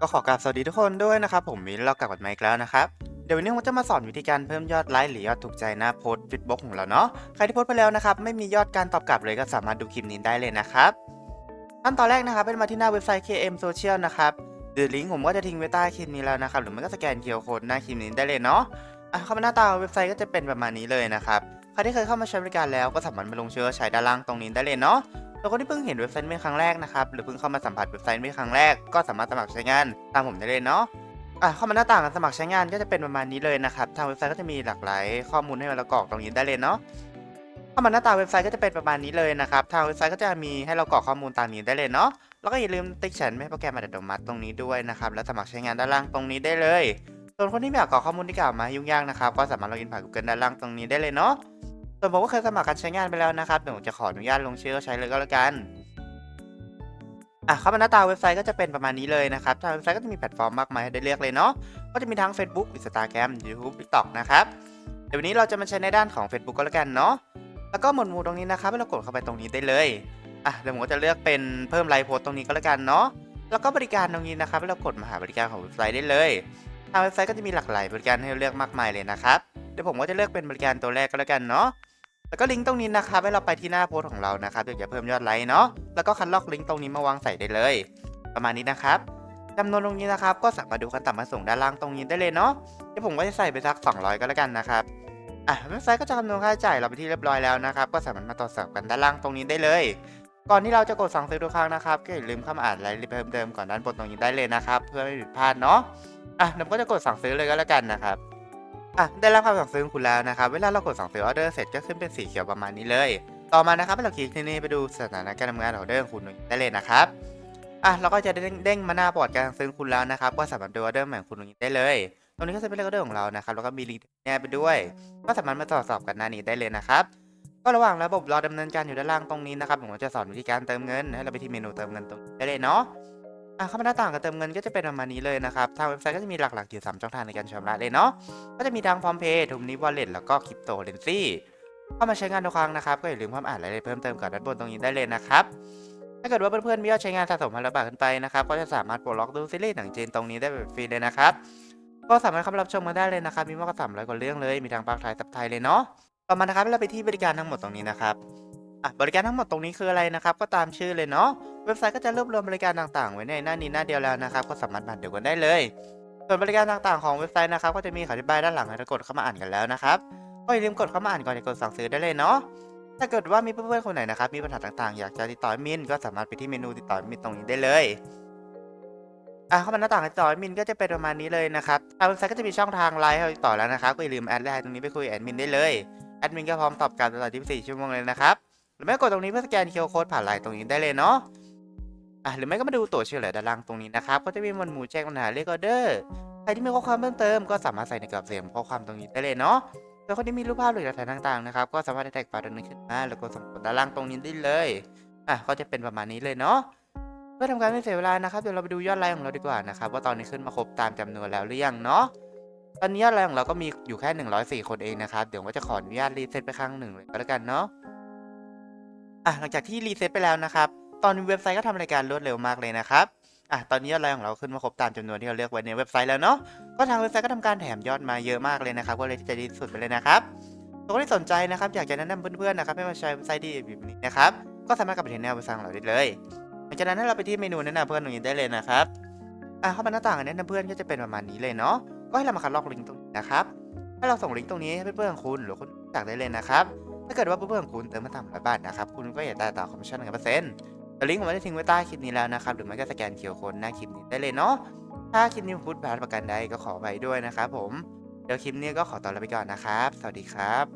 ก็ขอกราบสวัสดีทุกคนด้วยนะครับ ผมมินเรากลับมาอีกแล้วนะครับ เดี๋ยววันนี้ผมจะมาสอนวิธีการเพิ่มยอดไลค์หรือยอดถูกใจหน้าโพสต์ฟิตบ็อกของเราเนาะใครที่โพสต์ไปแล้วนะครับไม่มียอดการตอบกลับเลยก็สามารถดูคลิปนี้ได้เลยนะครับขั้นตอนแรกนะครับเป็นมาที่หน้าเว็บไซต์ KM Social นะครับหรือลิงก์ผมก็จะทิ้งไว้ใต้คลิปนี้แล้วนะครับหรือไม่ก็สแกน QR Code หน้าคลิปนี้ได้เลยเนาะอะเข้ามาหน้าตาเว็บไซต์ก็จะเป็นประมาณนี้เลยนะครับใครที่เคยเข้ามาใช้บริการแล้วก็สามารถมาลงชื่อใช้ด้านล่างตรงนี้ได้เลยเนาะ แล้วคนที่เพิ่งเห็นเว็บไซต์เป็นครั้งแรกนะครับหรือเพิ่งเข้ามาสัมผัสเว็บไซต์เป็นครั้งแรกก็สามารถสมัครใช้งานตามผมได้เลยเนาะอะเข้ามาหน้าต่างการสมัครใช้งานก็จะเป็นประมาณนี้เลยนะครับทางเว็บไซต์ก็จะมีหลากหลายข้อมูลให้เรากรอกตรงนี้ได้เลยเนาะเข้ามาหน้าตาเว็บไซต์ก็จะเป็นประมาณนี้เลยนะครับทางเว็บไซต์ก็จะมีให้เรากรอกข้อมูลตามนี้ได้เลยเนาะแล้วก็อย่าลืมติ๊กฉันไม่ให้โปรแกรมอัตโนมัติตรงนี้ด้วยนะครับแล้วสมัครใช้งานด้านล่างตรงนี้ได้เลยส่วนคนที่ไม่อยากกรอกข้อมูลที่กล่าวมายุ่งยากนะครับก็สามารถล็อกอินผ่าน Google ด้านล่างตรงนี้ได้เลยเนาะ ส่วนผมก็เคยสมัครการใช้งานไปแล้วนะครับเดี๋ยวผมจะขออนุญาตลงชื่อใช้เลยก็แล้วกันอะเข้ามาหน้าตาเว็บไซต์ก็จะเป็นประมาณนี้เลยนะครับทางเว็บไซต์ก็จะมีแพลตฟอร์มมากมายให้ได้เลือกเลยเนาะ ก็จะมีทั้ง Facebook Instagram YouTube TikTok นะครับ เดี๋ยววันนี้เราจะมาใช้ในด้านของ Facebook ก็แล้วกันเนาะ แล้วก็หมวดหมู่ตรงนี้นะครับให้เรากดเข้าไปตรงนี้ได้เลย อะเดี๋ยวผมก็จะเลือกเป็นเพิ่มไลฟ์โพสต์ตรงนี้ก็แล้วกันเนาะ แล้วก็บริการตรงนี้นะครับให้เรากดมาหาบริการของเว็บไซต์ได้เลย ทางเว็บไซต์ก็จะมีหลากหลายบริการให้เลือกมากมายเลยนะครับ เดี๋ยวผมก็จะเลือกเป็นบริการตัวแรกก็แล้วกันเนาะ แล้วก็ลิงก์ตรงนี้นะครับให้เราไปที่หน้าโพสต์ของเรานะครับเดี๋ยวจะเพิ่มยอดไลค์เนาะแล้วก็คัดลอกลิงก์ตรงนี้มาวางใส่ได้เลย ประมาณนี้นะครับจำนวนตรงนี้นะครับ ก็สามารถดูขั้นต่ำมาส่งด้านล่างตรงนี้ได้เลยเนาะเดี๋ยวผมก็จะใส่ไปสัก 200 ก็แล้วกันนะครับอะเว็บไซต์ก็จะคำนวณค่าใช้จ่ายเราไปที่เรียบร้อยแล้วนะครับ ก็สามารถมาตรวจสอบกันด้านล่างตรงนี้ได้เลย ก่อนที่เราจะกดสั่งซื้อทุกครั้งนะครับก็อย่าลืมเข้ามาอ่านรายละเอียดเพิ่มเติมก่อนด้านบนตรงนี้ได้เลยนะครับ เพื่อไม่ผิดพลาดเนาะอะเดี๋ยวผมก็จะกดสั่งซื้อเลยก็แล้วกันนะครับ อะได้รับคำสั่งซื้อคุณแล้วนะครับเวลาเรากดสั่งซื้อออเดอร์เสร็จก็ขึ้นเป็นสีเขียวประมาณนี้เลย ต่อมานะครับให้เราคลิกที่นี่ไปดูสถานะการทำงานของออเดอร์ของคุณได้เลยนะครับอะเราก็จะเด้งมาหน้าบอร์ดการสั่งซื้อคุณแล้วนะครับก็สามารถดูออเดอร์ใหม่ของคุณตรงนี้ได้เลยตรงนี้ก็จะเป็นเลขออเดอร์ของเรานะครับแล้วก็มีลิงก์แนบไปด้วย ก็สามารถมาตรวจสอบกันหน้านี้ได้เลยนะครับ ก็ระหว่างระบบรอดำเนินการอยู่ด้านล่างตรงนี้นะครับผมจะสอนวิธีการเติมเงินให้เราไปที่เมนูเติมเงินตรงนี้ได้เลยเนาะ อะเข้ามาหน้าต่างการเติมเงินก็จะเป็นประมาณนี้เลยนะครับ ทางเว็บไซต์ก็จะมีหลักๆอยู่3ช่องทางในการชำระเลยเนาะ ก็จะมีทางพร้อมเพย์ทูมนี้วอลเล็ตแล้วก็คริปโตเลนซี่เข้ามาใช้งานทุกครั้งนะครับ ก็อย่าลืมเข้ามอ่านรายละเอียดเพิ่มเติมกับด้านบนตรงนี้ได้เลยนะครับ ถ้าเกิดว่าเพื่อนๆมียอดใช้งานสะสมพันละบาทขึ้นไปนะครับ ก็จะสามารถปลดล็อกดูซีรีส์หนังจีนตรงนี้ได้แบบฟรีเลยนะครับ ก็สามารถเข้ามารับชมกันได้เลยนะครับ มีมากกว่า300กว่าเรื่องเลย มีทางภาคไทยซับไทยเลยเนาะ ต่อมานะครับเราไปที่บริการทั้งหมดตรงนี้นะครับ อะบริการทั้งหมดตรงนี้คืออะไรนะครับ ก็ตามชื่อเลยเนาะเว็บไซต์ก็จะรวบรวมบริการต่างๆ ไว้ในหน้านี้หน้าเดียวแล้วนะครับ ก็สามารถบันเดียวกันได้เลย ส่วนบริการต่างๆของเว็บไซต์นะครับ ก็จะมีอธิบายด้านหลังให้กดเข้ามาอ่านกันแล้วนะครับก็อย่าลืมกดเข้ามาอ่านก่อนจะกดสั่งซื้อได้เลยเนาะถ้าเกิดว่ามีเพื่อนๆคนไหนนะครับมีปัญหาต่างๆ อยากจะติดต่อมินก็สามารถไปที่เมนูติดต่อมินตรงนี้ได้เลยอะเข้ามาหน้าต่างติดต่อมินก็จะเป็นประมาณนี้เลยนะครับทางเว็บไซต์ก็จะมีช่องทางไลน์ให้ติดต่อแล้วนะครับก็อย่าลืมแอดไลน์ตรงนี้ไปคุยแอดมินได้เลยแอดมินก็พร้อมตอบกลับตลอด 24 ชั่วโมงเลยนะครับ หรือไม่กดตรงนี้เพื่อสแกน QR Code ผ่านไลน์ตรงนี้ได้เลยเนาะอะหรือไม่ก็มาดูตัวเฉลยด้านล่างตรงนี้นะครับก็จะมีมวดหมู่แจ้งปัญหาเรียกออเดอร์ใครที่มีข้อความเพิ่มเติมก็สามารถใส่ในกรอบเสียงข้อความตรงนี้ได้เลยเนาะส่วคนที่มีรูปภาพหรือหลักฐานต่างๆนะครับก็สามารถแท็กไฟล์ตรงนี้ขึ้นมาแล้วก็ส่งผลด้านล่างตรงนี้ได้เลยอะก็จะเป็นประมาณนี้เลยเนาะเพื่อทำการไม่เสียเวลานะครับเดี๋ยวเราไปดูยอดไลค์ของเราดีกว่านะครับว่าตอนนี้ขึ้นมาครบตามจำนวนแล้วหรือยังเนาะตอนนี้ยอดไลค์ของเราก็มีอยู่แค่ 104 คนเองนะครับเดี๋ยวก็จะขออนุญาตรีเซ็ตไปครั้งหนึ่งเลยก็แล้วกันเนาะ อะหลังจากที่รีเซ็ตไปแล้วนะครับ ตอนเว็บไซต์ก็ทำรายการรวดเร็วมากเลยนะครับอะตอนนี้ยอดไลค์ของเราขึ้นมาครบตามจำนวนที่เราเลือกไว้ในเว็บไซต์แล้วเนาะก็ทางเว็บไซต์ก็ทำการแถมยอดมาเยอะมากเลยนะครับ ก็เลยที่จะดีสุดไปเลยนะครับตัวคนที่สนใจนะครับอยากจะแนะนำเพื่อนๆนะครับให้มาใช้เว็บไซต์ดีแบบนี้นะครับก็สามารถกลับไปที่แนวเว็บไซต์ของเราได้เลยหลังจากนั้นเราไปที่เมนูแนะนำเพื่อนตรงนี้ได้เลยนะครับอะเข้ามาหน้าต่างแนะนำเพื่อนก็จะเป็นประมาณนี้เลยเนาะก็ให้เรามาคัดลอกลิงก์ตรงนี้นะครับให้เราส่งลิงก์ตรงนี้ให้เพื่อนๆของคุณหรือคนรู้จักได้เลยนะครับ ถ้าเกิดว่าเพื่อนๆของคุณเติมมาต่ำร้อยบาทนะครับ คุณก็อย่าได้ต่อคอมมิชชั่นหนึ่งเปอร์เซ็นต์แต่ลิงก์ผมได้ทิ้งไว้ใต้คลิปนี้แล้วนะครับ หรือไม่ก็สแกนเคียวโคนหน้าคลิปนี้ได้เลยเนาะ ถ้าคลิปนี้พูดผิดประการใดก็ขอไปด้วยนะครับผม เดี๋ยวคลิปนี้ก็ขอตัวลาไปก่อนนะครับ สวัสดีครับ